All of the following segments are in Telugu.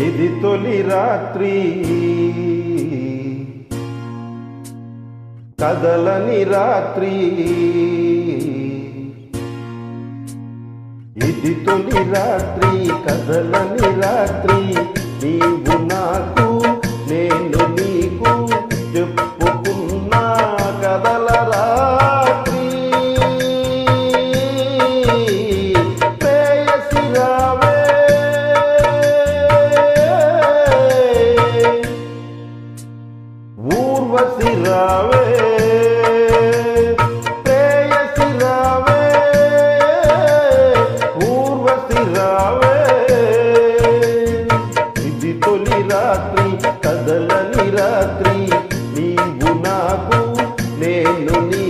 ఇది తొలి రాత్రి. కదలని రాత్రి. ఇది తొలి రాత్రి కదలని రాత్రి. నీవు నాకు నేను నీకు చెప్పు రావే ప్రేయసి రావే ఊర్వశి రావే. ఇది తొలి రాత్రి కదలని రాత్రి నీవు నాకు నేను నీ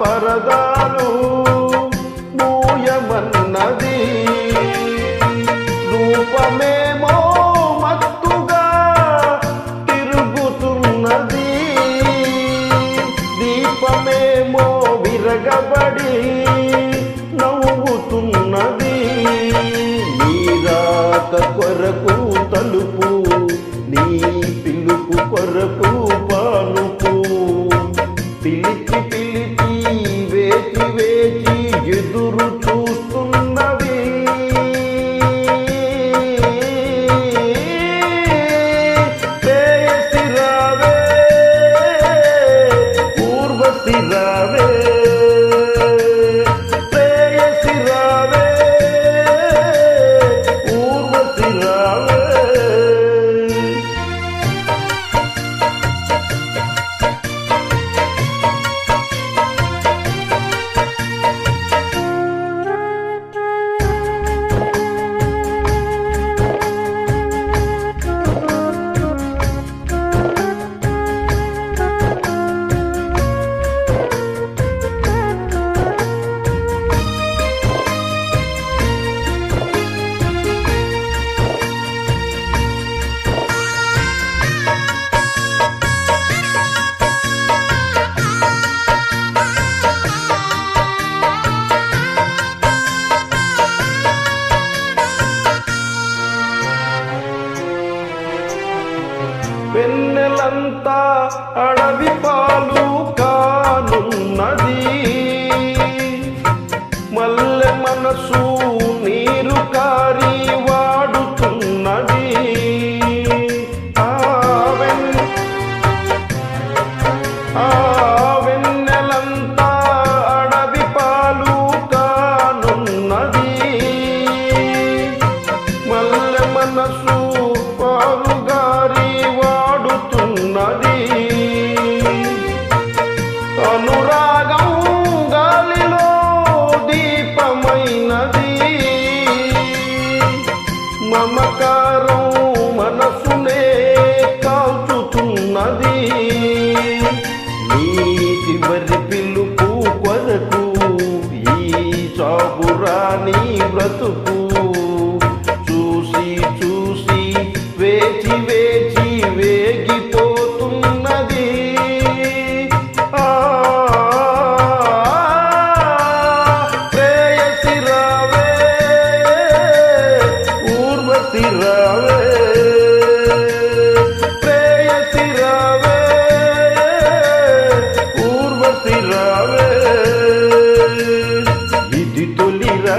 పరదాలు మూయమన్నది. రూపమేమో మత్తుగా తిరుగుతున్నది. దీపమేమో విరగబడి నవ్వుతున్నది. నీరాత కొరకు తలుపు నీ అడవి పాలు కానున్నది. మల్లె మనసు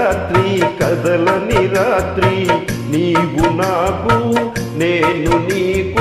రాత్రి కదలని రాత్రి నీవు నాకు నేను నీకు